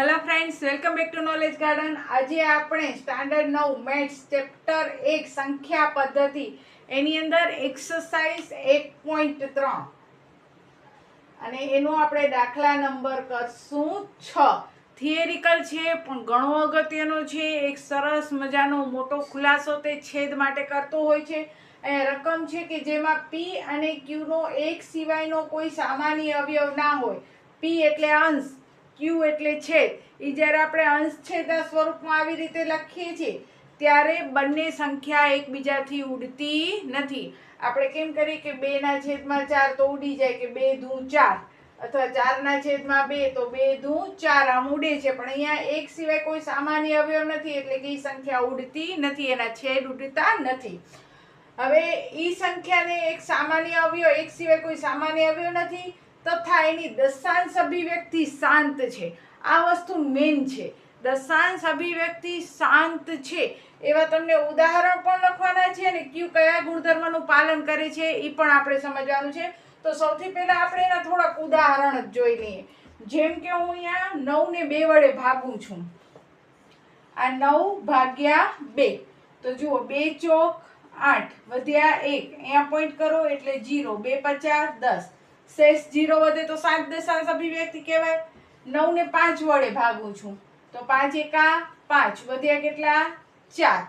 Hello friends welcome back to knowledge garden આજે આપણે standard નવ મેથ્સ ચેપ્ટર એક સંખ્યા પદ્ધતિ. એની અંદર એક્સરસાઇઝ એક પોઈન્ટ ત્રણ. અને એનો આપણે દાખલા નંબર કરશું છ. થિયરિકલ છે, પણ ઘણો અગત્યનો છે. એક સરસ મજાનો મોટો ખુલાસો તે છેદ માટે કરતો હોય છે. અહીંયા રકમ છે કે જેમાં પી અને ક્યુનો એક સિવાયનો કોઈ સામાન્ય અવયવ ના હોય. પી એટલે અંશ. ક્યુ એટલે છેદ. એ જ્યારે આપણે અંશ છેદના સ્વરૂપમાં આવી રીતે લખીએ છીએ, ત્યારે બંને સંખ્યા એકબીજાથી ઉડતી નથી. આપણે કેમ કરીએ કે બેના છેદમાં ચાર તો ઉડી જાય કે બે ધૂ ચાર. અથવા ચારના છેદમાં બે તો બે ધૂ ચાર આમ ઉડે છે. પણ અહીંયા એક સિવાય કોઈ સામાન્ય અવયવ નથી, એટલે કે એ સંખ્યા ઉડતી નથી, એના છેદ ઉડતા નથી. હવે એ સંખ્યાને એક સામાન્ય અવયવ, એક સિવાય કોઈ સામાન્ય અવયવ નથી. તથા એની દશાંશ અભિવ્યક્તિ શાંત છે. આ વસ્તુ મેન છે. દશાંશ અભિવ્યક્તિ શાંત છે. એવા તમને ઉદાહરણ પણ લખવાના છે અને ક્યુ કયા ગુણધર્મનું પાલન કરે છે એ પણ આપણે સમજવાનું છે. તો સૌથી પહેલા આપણે એના થોડાક ઉદાહરણ જ જોઈ લઈએ. જેમ કે હું અહીંયા નવ ને બે વડે ભાગું છું. આ નવ ભાગ્યા બે. તો જુઓ, બે ચોક આઠ વધ્યા એક. અહીંયા પોઈન્ટ કરો એટલે જીરો બે પચાસ દસ. શેષ જીરો વધે તો સાત દશાંશ અભિવ્યક્તિ કહેવાય. નવ ને પાંચ વડે ભાગું છું. તો પાંચ એકા પાંચ વધ્યા કેટલા? ચાર.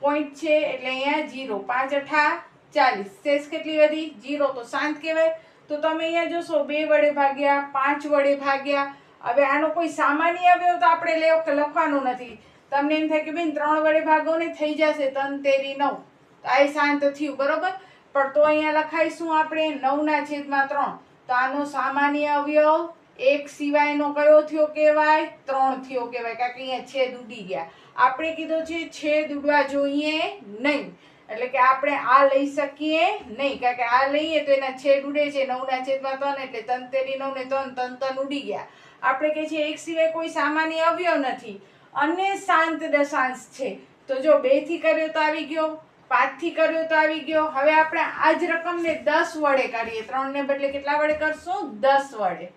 પોઈન્ટ છે એટલે અહીંયા જીરો, પાંચ અઠા ચાલીસ. શેષ કેટલી વધી? જીરો તો શાંત કહેવાય. તો તમે અહીંયા જોશો, બે વડે ભાગ્યા, પાંચ વડે ભાગ્યા. હવે આનો કોઈ સામાન્ય અવયવ તો આપણે લેવ લખવાનો નથી. તમને એમ થાય કે બેન, ત્રણ વડે ભાગો ને થઈ જશે, તન, તેરી, નવ. તો આ શાંત થયું, બરોબર? પણ તો અહીંયા લખાઈશું આપણે નવના છેદમાં ત્રણ. તો આનો સામાન્ય અવયવ એક સિવાયનો કયો થયો કહેવાય? ત્રણ થયો કહેવાય, કારણ કે અહીંયા છેદ ઉડી ગયા. આપણે કીધું છે છેદ ઉડવા જોઈએ નહીં. એટલે કે આપણે આ લઈ શકીએ નહીં, કારણ કે આ લઈએ તો એના છેદ ઉડે છે. નવના છેદમાં ત્રણ એટલે તંતેરી નવ ને ત્રણ તન તન ઉડી ગયા. આપણે કહે છે એક સિવાય કોઈ સામાન્ય અવયવ નથી. અને શાંત દશાંશ છે. તો જો બેથી કર્યો તો આવી ગયો. પાંચથી કર્યો તો આવી ગયો. હવે આપણે આ જ રકમને દસ વડે કરીએ ત્રણ ને બદલે કેટલા વડે કરશું? દસ વડે.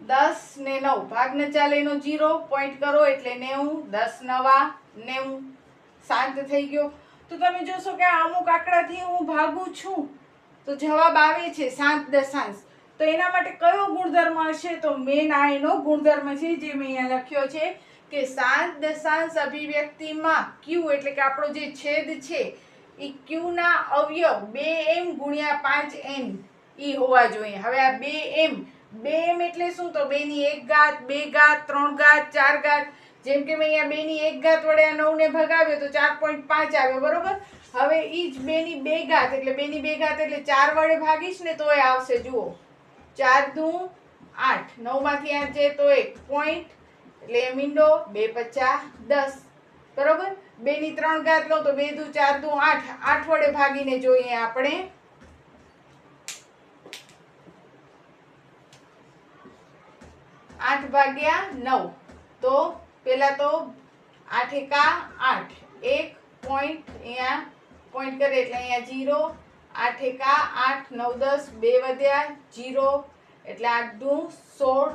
દસ ને નવ. ભાગ ન ચાલે એનો જીરો. પોઈન્ટ કરો એટલે નેવું. દસ નવા. નેવું. શાંત થઈ ગયો. તો તમે જોશો કે અમુક આંકડાથી હું ભાગું છું. તો જવાબ આવે છે સાત દશાંશ. તો એના માટે કયો ગુણધર્મ હશે? તો મેન આ એનો ગુણધર્મ છે જે મેં અહીંયા લખ્યો છે. કે શાંત દશાંશ અભિવ્યક્તિમાં ક્યુ એટલે કે આપણો જે છેદ છે, એ ક્યુના અવયવ બે એમ ગુણ્યા પાંચ એમ એ હોવા જોઈએ. હવે આ બે એમ બે એમ એટલે શું? તો બેની એક ઘાત, બે ઘાત, ત્રણ ઘાત, ચાર ઘાત. જેમ કે મેં અહીંયા બેની એક ઘાત વડે આ નવને ભગાવ્યો તો ચાર પોઈન્ટ પાંચ આવ્યો, બરોબર? હવે એ જ બેની બે ઘાત એટલે બેની બે ઘાત એટલે ચાર વડે ભાગીશ ને તોય આવશે, જુઓ. ચાર દુ આઠ. નવમાંથી આઠ જાય તો એક પોઈન્ટ એટલે મીંડો બે પચાસ દસ. બરોબર? બેની ત્રણ ઘાત લો તો બે દુ ચાર દુ આઠ. આઠ વડે ભાગીને જોઈએ આપણે. આઠ ભાગ્યા નવ. તો પેલા તો આઠ એકા આઠ. એક પોઈન્ટ અહીંયા પોઈન્ટ કરે એટલે અહીંયા જીરો આઠ એકા આઠ, નવ દસ, બે વધ્યા જીરો એટલે આઠ દુ સોળ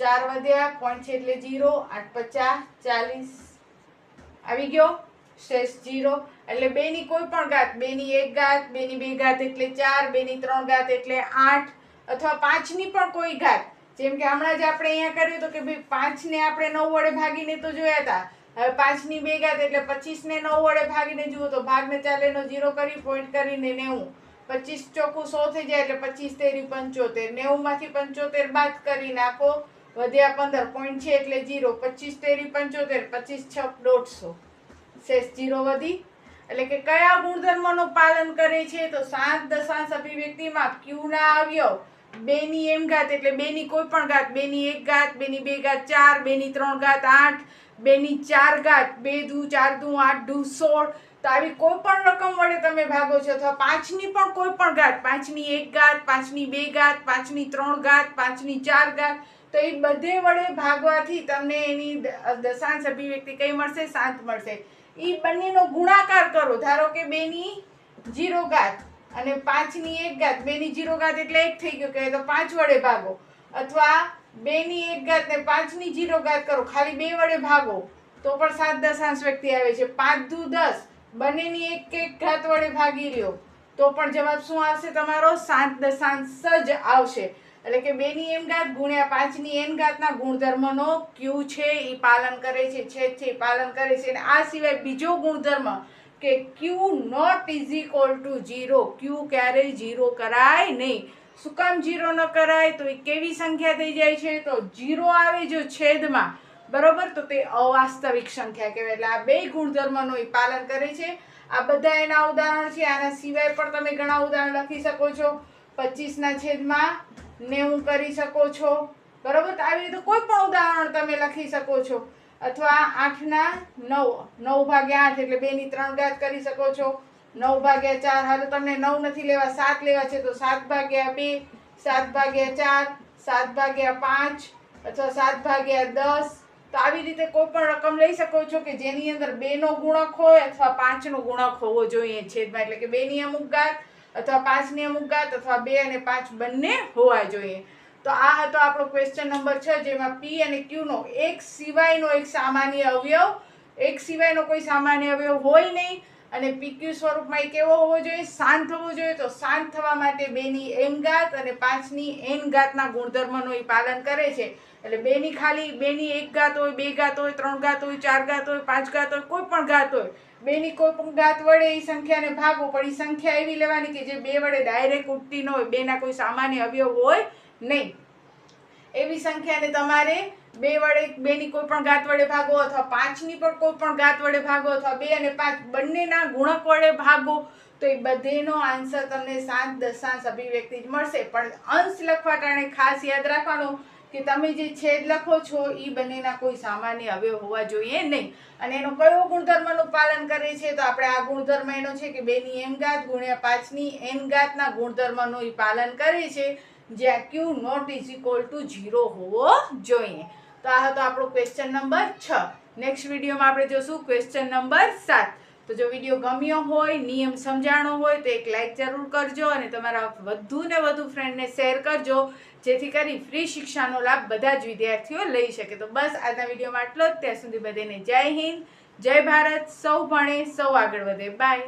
ચાર વધ્યા પોઈન્ટ છે એટલે જીરો આઠ પચાસ, ચાલીસ. આવી ગયો? શેષ જીરો એટલે બેની કોઈ પણ ઘાત, બેની એક ઘાત, બેની બે ઘાત એટલે ચાર, બેની ત્રણ ઘાત એટલે આઠ, અથવા પાંચની પણ કોઈ ઘાત. જેમ કે હમણાં જ આપણે અહીંયા કર્યું તો કે ભાઈ પાંચને આપણે નવ વડે ભાગીને તો જોયા હતા હવે પાંચની બે ઘાત એટલે પચીસને નવ વડે ભાગીને જુઓ તો ભાગને ચાલેનો જીરો કરી પોઈન્ટ કરીને નેવું. પચીસ ચોખ્ખું સો થઈ જાય એટલે પચીસ તેરી પંચોતેર. નેવુંમાંથી પંચોતેર બાદ કરી નાખો. વધ્યા પંદર પોઈન્ટ છે એટલે જીરો પચીસ તેરી પંચોતેર, પચીસ છ દોઢસો. શેષ જીરો વધી. એટલે કે કયા ગુણધર્મનું પાલન કરે છે તો સાત દશાંશ અભિવ્યક્તિમાં ક્યુના અવયવ બેની એમ ઘાત એટલે બેની કોઈ પણ ઘાત. બેની એક ઘાત, બેની બે ઘાત ચાર, બેની ત્રણ ઘાત આઠ, બેની ચાર ઘાત. બે દુ, ચાર ધુ આઠ દુ, સોળ. તો આવી કોઈ પણ રકમ વડે તમે ભાગો છો અથવા પાંચની પણ કોઈ પણ ઘાત. પાંચની એક ઘાત, પાંચની બે ઘાત, પાંચની ત્રણ ઘાત, પાંચની ચાર ઘાત. તો એ બધે વડે ભાગવાથી તમને એની દશાંશ અભિવ્યક્તિ કઈ મળશે? શાંત મળશે. એ બંનેનો ગુણાકાર કરો. ધારો કે બેની જીરો ઘાત અને પાંચની એક ઘાત. બેની જીરો ઘાત એટલે એક થઈ ગયું. કે તો પાંચ વડે ભાગો. અથવા બેની એક ઘાત ને પાંચની જીરો ઘાત કરો. ખાલી બે વડે ભાગો. તો પણ સાત દશાંશ વ્યક્તિ આવે છે. પાંચ દુ દસ. બંનેની એક એક ઘાત વડે ભાગી લ્યો તો પણ જવાબ શું આવશે તમારો? સાત દશાંશ જ આવશે. એટલે કે બેની એમ ઘાત ગુણ્યા પાંચની એન ઘાતના ગુણધર્મનો ક્યુ છે એ પાલન કરે છે, છેદ છે એ પાલન કરે છે. અને આ સિવાય બીજો ગુણધર્મ કે Q not is equal to zero Q ક્યારેય જીરો કરાય નહીં. શું કામ જીરો ન કરાય? તો એ કેવી સંખ્યા થઈ જાય છે? તો જીરો આવે જો છેદમાં. બરોબર? તો તે અવાસ્તવિક સંખ્યા કહેવાય. એટલે આ બે ગુણધર્મનો એ પાલન કરે છે. આ બધા એના ઉદાહરણ છે. આના સિવાય પણ તમે ઘણા ઉદાહરણ લખી શકો છો. પચીસના છેદમાં નેવું કરી શકો છો. બરાબર? આવી રીતે કોઈ પણ ઉદાહરણ તમે લખી શકો છો. અથવા આઠના નવ નવ ભાગ્યા આઠ એટલે બેની ત્રણ ઘાત કરી શકો છો. નવ ભાગ્યા ચાર હાલ તમને નવ નથી લેવા, સાત લેવા છે, તો સાત ભાગ્યા બે, સાત ભાગ્યા ચાર, સાત ભાગ્યા પાંચ, અથવા સાત ભાગ્યા દસ. તો આવી રીતે કોઈ પણ રકમ લઈ શકો છો કે જેની અંદર બેનો ગુણક હોય અથવા પાંચનો ગુણક હોવો જોઈએ છેદમાં, એટલે કે બેની અમુક ઘાત અથવા પાંચની અમુક ઘાત અથવા બે અને પાંચ બંને હોવા જોઈએ. તો આ હતો આપણો ક્વેશ્ચન નંબર છ, જેમાં પી અને ક્યુનો એક સિવાયનો એક સામાન્ય અવયવ, એક સિવાયનો કોઈ સામાન્ય અવયવ હોય નહીં અને પીક્યુ સ્વરૂપમાં એ કેવો હોવો જોઈએ? શાંત હોવો જોઈએ. તો શાંત થવા માટે બેની એન ઘાત અને પાંચની એન ઘાતના ગુણધર્મનું એ પાલન કરે છે. એટલે બેની ખાલી બેની એક ઘાત હોય, બે ઘાત હોય, ત્રણ ઘાત હોય, ચાર ઘાત હોય, પાંચ ઘાત હોય, કોઈ પણ ઘાત હોય બેની કોઈ પણ ઘાત વડે એ સંખ્યાને ભાગો, પણ એ સંખ્યા એવી લેવાની કે જે બે વડે ડાયરેક્ટ ઉઠતી ન હોય, બેના કોઈ સામાન્ય અવયવ હોય નહીં. એવી સંખ્યાને તમારે બે વડે, બેની કોઈ પણ ઘાત વડે ભાગો અથવા પાંચની પણ કોઈ પણ ઘાત વડે ભાગો અથવા બે અને પાંચ બંનેના ગુણક વડે ભાગો, તો એ બધેનો આન્સર તમને સાત દશાંશ અભિવ્યક્તિ જ મળશે. પણ અંશ લખવા ટાણે ખાસ યાદ રાખવાનું કે તમે જે છેદ લખો છો એ બંનેના કોઈ સામાન્ય અવયવ હોવા જોઈએ નહીં. અને એનો કયો ગુણધર્મનું પાલન કરે છે, તો આપણે આ ગુણધર્મ એનો છે કે બેની એમ ઘાત ગુણ્યા પાંચની એન ઘાતના ગુણધર્મનું એ પાલન કરે છે, જ્યાં Q not is equal to zero હોવો જોઈએ. તો આ હતો આપણો ક્વેશ્ચન નંબર છ. નેક્સ્ટ વિડીયોમાં આપણે જોશું ક્વેશ્ચન નંબર સાત. તો જો વીડિયો ગમ્યો હોય, નિયમ સમજાણો હોય, તો એક લાઇક જરૂર કરજો અને તમારા વધુ ને વધુ ફ્રેન્ડને શેર કરજો, જેથી કરી ફ્રી શિક્ષાનો લાભ બધા જ વિદ્યાર્થીઓ લઈ શકે. તો બસ આજના વિડીયોમાં આટલો જ. ત્યાં સુધી બધાને જય હિન્દ, જય ભારત, સૌ ભણે, સૌ આગળ વધે. બાય